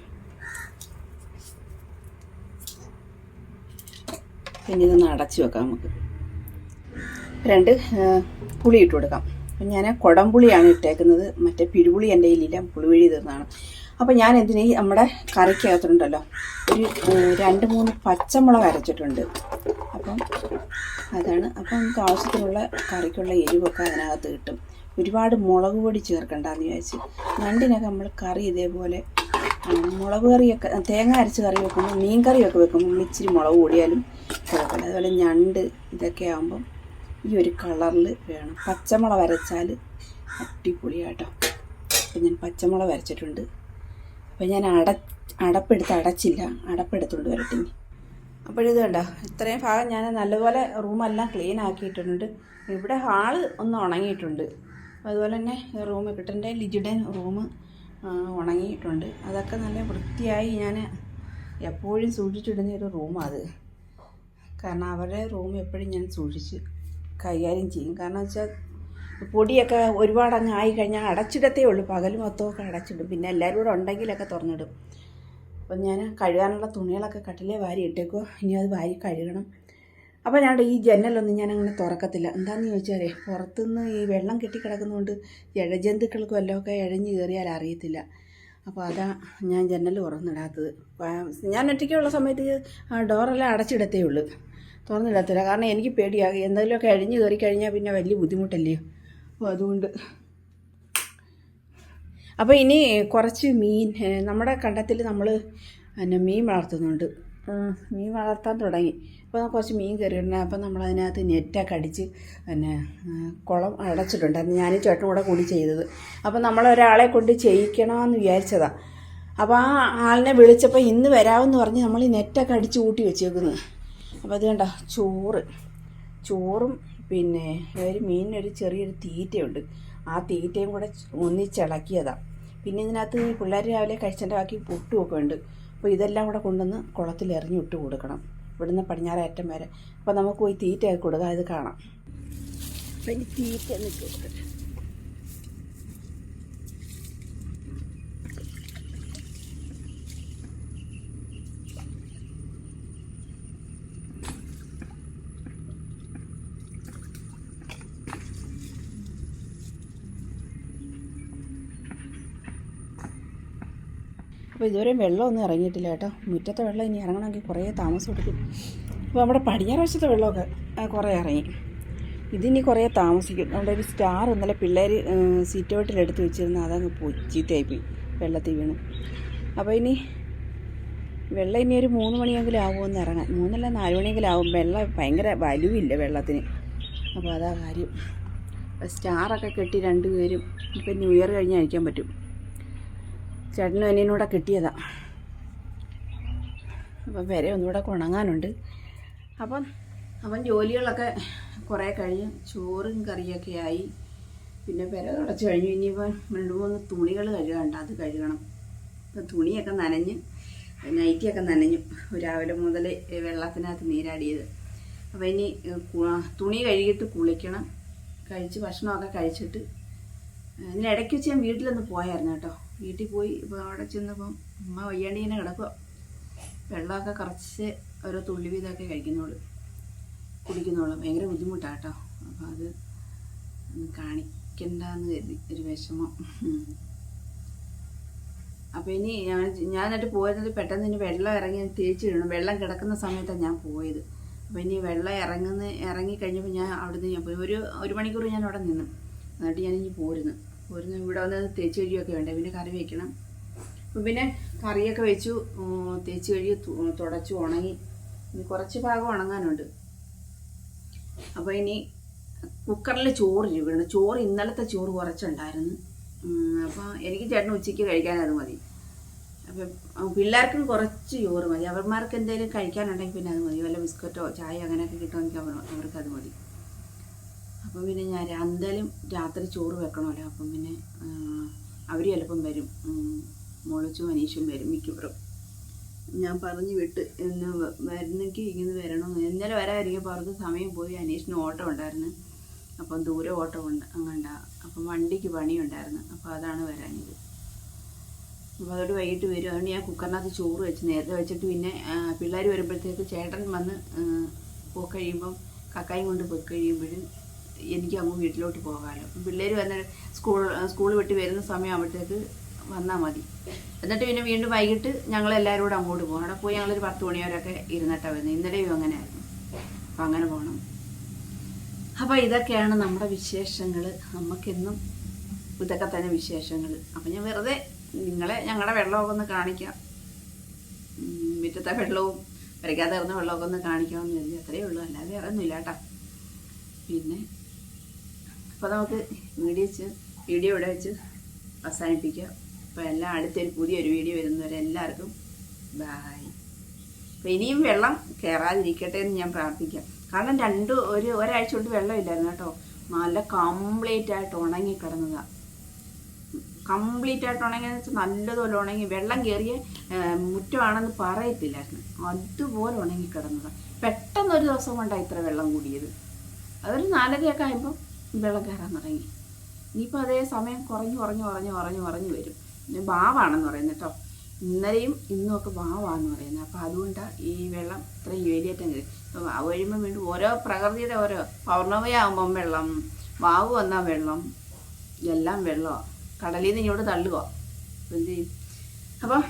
പിന്നെ ഇതൊന്ന് അടച്ചു വെക്കാം നമുക്ക്. രണ്ട് പുളി ഇട്ട് കൊടുക്കാം. അപ്പം ഞാൻ കുടംപുളിയാണ് ഇട്ടേക്കുന്നത്. മറ്റേ പിഴുപുളി എന്റെ കയ്യിലില്ല പുളിവഴി തീർന്നതാണ്. അപ്പം ഞാൻ എന്തിനീ നമ്മുടെ കറിക്കകത്തുണ്ടല്ലോ ഒരു രണ്ട് മൂന്ന് പച്ചമുളക് അരച്ചിട്ടുണ്ട്. അപ്പം അതാണ് അപ്പം നമുക്ക് ആവശ്യത്തിനുള്ള കറിക്കുള്ള എരിവൊക്കെ അതിനകത്ത് കിട്ടും. ഒരുപാട് മുളക് പൊടി ചേർക്കണ്ടെന്ന് വിചാരിച്ച്. ഞണ്ടിനൊക്കെ നമ്മൾ കറി ഇതേപോലെ മുളക് കറിയൊക്കെ തേങ്ങ അരച്ച് കറി വെക്കുമ്പോൾ മീൻ കറിയൊക്കെ വെക്കുമ്പോൾ ഇച്ചിരി മുളക് കൂടിയാലും കുഴപ്പമില്ല. അതുപോലെ ഞണ്ട് ഇതൊക്കെ ആകുമ്പം ഈ ഒരു കളറിൽ വേണം. പച്ചമുളക് വരച്ചാൽ അടിപൊളിയാട്ടോ. അപ്പം ഞാൻ പച്ചമുളക് വരച്ചിട്ടുണ്ട് അപ്പം ഞാൻ അട അടപ്പെടുത്ത് അടച്ചില്ല. അടപ്പെടുത്തുകൊണ്ട് വരട്ടെ അപ്പോൾ അപ്പോഴിത് കണ്ടോ? ഇത്രയും ഭാഗം ഞാൻ നല്ലപോലെ റൂമെല്ലാം ക്ലീൻ ആക്കിയിട്ടുണ്ട്. ഇവിടെ ഹാൾ ഒന്ന് ഉണങ്ങിയിട്ടുണ്ട്. അതുപോലെ തന്നെ റൂം കിട്ടന്റെ ലിജിയുടെ റൂം ഉണങ്ങിയിട്ടുണ്ട്. അതൊക്കെ നല്ല വൃത്തിയായി ഞാൻ എപ്പോഴും സൂക്ഷിച്ചിടുന്ന ഒരു റൂമാണ് അത്. കാരണം അവരുടെ റൂം എപ്പോഴും ഞാൻ സൂക്ഷിച്ച് കൈകാര്യം ചെയ്യും. കാരണം വെച്ചാൽ പൊടിയൊക്കെ ഒരുപാട് അങ്ങ് ആയി കഴിഞ്ഞാൽ അടച്ചിടത്തേ ഉള്ളൂ. പകൽ മൊത്തമൊക്കെ അടച്ചിടും. പിന്നെ എല്ലാവരും കൂടെ ഉണ്ടെങ്കിലൊക്കെ തുറന്നിടും. അപ്പം ഞാൻ കഴുകാനുള്ള തുണികളൊക്കെ കട്ടിലേ വാരി ഇട്ടേക്കോ ഇനി അത് വാരി കഴുകണം. അപ്പോൾ ഞാൻ ഈ ജനലൊന്നും ഞാൻ അങ്ങനെ തുറക്കത്തില്ല. എന്താണെന്ന് ചോദിച്ചാലേ പുറത്തുനിന്ന് ഈ വെള്ളം കെട്ടിക്കിടക്കുന്നതുകൊണ്ട് ഇഴജന്തുക്കൾക്കും വല്ലതൊക്കെ ഇഴഞ്ഞ് കയറിയാൽ അറിയത്തില്ല. അപ്പോൾ അതാ ഞാൻ ജനൽ തുറന്നിടാത്തത്. ഞാൻ ഒറ്റയ്ക്കുള്ള സമയത്ത് ഡോറെല്ലാം അടച്ചിടത്തേ ഉള്ളൂ. തുറന്നിടത്തില്ല. കാരണം എനിക്ക് പേടിയാകും എന്തെങ്കിലുമൊക്കെ ഇഴഞ്ഞു കയറി കഴിഞ്ഞാൽ പിന്നെ വലിയ ബുദ്ധിമുട്ടല്ലേ? അപ്പോൾ അതുകൊണ്ട്. അപ്പോൾ ഇനി കുറച്ച് മീൻ നമ്മുടെ കണ്ടത്തിൽ നമ്മൾ പിന്നെ മീൻ വളർത്തുന്നുണ്ട്. മീൻ വളർത്താൻ തുടങ്ങി. അപ്പോൾ കുറച്ച് മീൻ കയറിയിട്ടുണ്ട്. അപ്പോൾ നമ്മൾ അതിനകത്ത് നെറ്റൊക്കെ അടിച്ച് പിന്നെ കുളം അടച്ചിട്ടുണ്ട്. അത് ഞാനും ചേട്ടനും കൂടെ കൂടി ചെയ്തത്. അപ്പോൾ നമ്മൾ ഒരാളെ കൊണ്ട് ചെയ്യിക്കണമെന്ന് വിചാരിച്ചതാണ് അപ്പോൾ ആ ആളിനെ വിളിച്ചപ്പോൾ ഇന്ന് വരാമെന്ന് പറഞ്ഞ് നമ്മൾ ഈ നെറ്റൊക്കെ അടിച്ച് കൂട്ടി വെച്ചേക്കുന്നത് അപ്പോൾ അത് കണ്ട? ചോറ്. ചോറും പിന്നെ ഒരു മീനിനൊരു ചെറിയൊരു തീറ്റയുണ്ട്. ആ തീറ്റയും കൂടെ ഒന്നിച്ചിളക്കിയതാണ് പിന്നെ ഇതിനകത്ത് പിള്ളേർ രാവിലെ കഴിച്ചതിന്റെ ബാക്കി പുട്ടുമൊക്കെ ഉണ്ട്. അപ്പോൾ ഇതെല്ലാം കൂടെ കൊണ്ടുവന്ന് കുളത്തിൽ എറിഞ്ഞ് ഇട്ട് കൊടുക്കണം. ഇവിടുന്ന് പടിഞ്ഞാറേറ്റം വരെ. അപ്പോൾ നമുക്ക് പോയി തീറ്റയൊക്കെ കൊടുക്കാം. ഇത് കാണാം. അപ്പം ഇനി തീറ്റ നിൽക്കുക അപ്പോൾ ഇതുവരെ വെള്ളമൊന്നും ഇറങ്ങിയിട്ടില്ല കേട്ടോ. മുറ്റത്തെ വെള്ളം ഇനി ഇറങ്ങണമെങ്കിൽ കുറേ താമസം എടുക്കും. അപ്പോൾ നമ്മുടെ പടിഞ്ഞാറ് വശത്തെ വെള്ളമൊക്കെ കുറേ ഇറങ്ങി. ഇതിനി കുറേ താമസിക്കും. നമ്മുടെ ഒരു സ്റ്റാർ ഇന്നലെ പിള്ളേർ സീറ്റ് ഔട്ടിൽ എടുത്ത് വെച്ചിരുന്ന. അതങ്ങ് പോയി. ചീത്തയായിപ്പോയി. വെള്ളത്തിൽ വീണ്. അപ്പോൾ ഇനി വെള്ളം ഇനി ഒരു മൂന്ന് മണിയെങ്കിലും ആവുമെന്ന് ഇറങ്ങാൻ. മൂന്നല്ല നാല് മണിയെങ്കിലും ആവും. വെള്ളം ഭയങ്കര വലുവില്ല വെള്ളത്തിന്. അപ്പോൾ അതാ കാര്യം. സ്റ്റാറൊക്കെ കെട്ടി രണ്ടുപേരും ഇപ്പം ന്യൂ ഇയർ കഴിഞ്ഞ് അയക്കാൻ പറ്റും. ചേട്ടനും അനിയനും കൂടെ കിട്ടിയതാ. അപ്പം വരെ ഒന്നുകൂടെ ഉണങ്ങാനുണ്ട് അപ്പം അവൻ ജോലികളൊക്കെ കുറേ കഴിഞ്ഞ് ചോറും കറിയൊക്കെ ആയി. പിന്നെ പെര തുടച്ച് കഴിഞ്ഞു ഇനിയിപ്പോൾ രണ്ട് മൂന്ന് തുണികൾ കഴുകണ്ട അത് കഴുകണം. ഇപ്പം തുണിയൊക്കെ നനഞ്ഞ് നൈറ്റിയൊക്കെ നനഞ്ഞു രാവിലെ മുതൽ വെള്ളത്തിനകത്ത് നീരാടിയത്. അപ്പോൾ ഇനി തുണി കഴുകിയിട്ട് കുളിക്കണം. കഴിച്ച് ഭക്ഷണമൊക്കെ കഴിച്ചിട്ട് ഇതിന് ഇടയ്ക്ക് വെച്ച് ഞാൻ വീട്ടിലൊന്ന് പോയായിരുന്നു കേട്ടോ. വീട്ടിൽ പോയി ഇപ്പോൾ അവിടെ ചെന്നപ്പം അമ്മ വയ്യാണ്ട് ഇങ്ങനെ കിടക്കുക വെള്ളമൊക്കെ കുറച്ച് ഓരോ തുള്ളി വീതമൊക്കെ കഴിക്കുന്നുള്ളൂ കുടിക്കുന്നുള്ളൂ. ഭയങ്കര ബുദ്ധിമുട്ടാണ് കേട്ടോ അപ്പോൾ അത് കാണിക്കണ്ടെന്ന് കരുതി ഒരു വിഷമം. അപ്പോൾ ഇനി ഞാൻ എന്നിട്ട് പോയത് പെട്ടെന്ന് ഇനി വെള്ളം ഇറങ്ങി തേച്ച് ഇടണം വെള്ളം കിടക്കുന്ന സമയത്താണ് ഞാൻ പോയത്. അപ്പോൾ ഇനി വെള്ളം ഇറങ്ങുന്ന ഇറങ്ങി കഴിഞ്ഞപ്പോൾ ഞാൻ അവിടുന്ന് ഞാൻ പോയി. ഒരു ഒരു മണിക്കൂർ ഞാൻ അവിടെ നിന്നു. എന്നിട്ട് ഞാൻ ഇനി പോരുന്നു. പോരുന്നു ഇവിടെ വന്ന് തേച്ച് കഴിയൊക്കെ വേണ്ടേ? പിന്നെ കറി വയ്ക്കണം അപ്പം പിന്നെ കറിയൊക്കെ വെച്ചു. തേച്ച് കഴുകി തുടച്ചു ഉണങ്ങി. ഇനി കുറച്ച് ഭാഗം ഉണങ്ങാനുണ്ട്. അപ്പോൾ ഇനി കുക്കറിൽ ചോറ് ഇവിടുന്ന് ചോറ് ഇന്നലത്തെ ചോറ് കുറച്ചുണ്ടായിരുന്നു. അപ്പോൾ എനിക്ക് ചേട്ടന് ഉച്ചയ്ക്ക് കഴിക്കാൻ മതി. അപ്പം പിള്ളേർക്കും കുറച്ച് ചോറ് മതി. അവന്മാർക്ക് എന്തെങ്കിലും കഴിക്കാനുണ്ടെങ്കിൽ പിന്നെ അത് മതി. വല്ല ബിസ്ക്കറ്റോ ചായ അങ്ങനെയൊക്കെ കിട്ടുമെങ്കിൽ അവർ അവർക്ക് അത് മതി. അപ്പം പിന്നെ ഞാൻ എന്തായാലും രാത്രി ചോറ് വെക്കണമല്ലോ. അപ്പം പിന്നെ അവർ ചിലപ്പം വരും. മുളച്ചും മനീഷും വരും മിക്കപ്പുറം ഞാൻ പറഞ്ഞു വിട്ട് എന്ന് വരുന്നെങ്കിൽ ഇങ്ങനെ വരണം ഇന്നലെ വരാതിരിക്കുമ്പോൾ അവർക്ക് സമയം പോയി. അനീഷിന് ഓട്ടം ഉണ്ടായിരുന്നു. അപ്പം ദൂരെ ഓട്ടം ഉണ്ട് അങ്ങണ്ട. അപ്പം വണ്ടിക്ക് പണിയുണ്ടായിരുന്നു. അപ്പോൾ അതാണ് വരാഞ്ഞത്. അപ്പോൾ അതോട് വൈകിട്ട് വരും. അതുകൊണ്ട് ഞാൻ കുക്കറിനകത്ത് ചോറ് വെച്ച് നേരത്തെ വെച്ചിട്ട് പിന്നെ പിള്ളേർ വരുമ്പോഴത്തേക്ക് ചേട്ടൻ വന്ന് പോയി കഴിയുമ്പം കക്കായും കൊണ്ട് പോയി കഴിയുമ്പോഴും എനിക്ക് അങ്ങ് വീട്ടിലോട്ട് പോകാമല്ലോ. പിള്ളേർ വന്ന സ്കൂൾ സ്കൂൾ വിട്ട് വരുന്ന സമയമാകുമ്പോഴത്തേക്ക് വന്നാൽ മതി. എന്നിട്ട് പിന്നെ വീണ്ടും വൈകിട്ട് ഞങ്ങൾ എല്ലാവരും കൂടെ അങ്ങോട്ട് പോകണം അവിടെ പോയി ഞങ്ങളൊരു പത്ത് മണിവരെയൊക്കെ ഇരുന്നിട്ടാണ് വരുന്നത്. ഇന്നലെയും അങ്ങനെയായിരുന്നു. അപ്പം അങ്ങനെ പോകണം അപ്പോൾ ഇതൊക്കെയാണ് നമ്മുടെ വിശേഷങ്ങൾ നമുക്കെന്നും ഇതൊക്കെ തന്നെ വിശേഷങ്ങൾ അപ്പം ഞാൻ വെറുതെ നിങ്ങളെ ഞങ്ങളുടെ വെള്ളമൊക്കെ ഒന്ന് കാണിക്കാം. മുറ്റത്തെ വെള്ളവും വരയ്ക്കാതെ ഇറന്ന വെള്ളമൊക്കെ ഒന്ന് കാണിക്കാമെന്ന് കരുതി. അത്രയേ ഉള്ളൂ. അല്ലാതെ ഇറങ്ങുന്നില്ല കേട്ടോ പിന്നെ അപ്പോൾ നമുക്ക് വീഡിയോ വെച്ച് വീഡിയോ ഇവിടെ വെച്ച് അവസാനിപ്പിക്കാം. അപ്പോൾ എല്ലാം അടുത്തൊരു പുതിയൊരു വീഡിയോ വരുന്നവരെ എല്ലാവർക്കും ബായ് അപ്പോൾ ഇനിയും വെള്ളം കയറാതിരിക്കട്ടെ എന്ന് ഞാൻ പ്രാർത്ഥിക്കാം. കാരണം രണ്ട് ഒരു ഒരാഴ്ച കൊണ്ട് വെള്ളമില്ലായിരുന്നു കേട്ടോ. നല്ല കംപ്ലീറ്റ് ആയിട്ട് ഉണങ്ങി കിടന്നതാണ് കംപ്ലീറ്റ് ആയിട്ട് ഉണങ്ങിയെന്ന് വെച്ചാൽ നല്ലതുപോലെ ഉണങ്ങി വെള്ളം കയറിയ മുറ്റമാണെന്ന് പറയത്തില്ലായിരുന്നു. അതുപോലെ ഉണങ്ങി കിടന്നതാണ് പെട്ടെന്നൊരു ദിവസം കൊണ്ടാണ് ഇത്ര വെള്ളം കൂടിയത്. അതൊരു നാലരയൊക്കെ ആയപ്പോൾ വെള്ളം കയറാൻ തുടങ്ങി ഇനിയിപ്പോൾ അതേ സമയം കുറഞ്ഞു കുറഞ്ഞു കുറഞ്ഞു കുറഞ്ഞു കുറഞ്ഞു വരും. പിന്നെ ഭാവാണെന്ന് പറയുന്നത് കേട്ടോ. ഇന്നലെയും ഇന്നും ഒക്കെ ബാവാന്ന് പറയുന്നത് അപ്പോൾ അതുകൊണ്ടാണ് ഈ വെള്ളം ഇത്രയും വേലിയേറ്റം കയറി. അപ്പോൾ വാവ് കഴിയുമ്പോൾ വീണ്ടും ഓരോ പ്രകൃതിയുടെ ഓരോ പൗർണമയാകുമ്പം വെള്ളം വാവ് വന്നാൽ വെള്ളം എല്ലാം വെള്ളമാണ് കടലിൽ നിന്ന് ഇങ്ങോട്ട് തള്ളുക എന്ത് ചെയ്യും? അപ്പം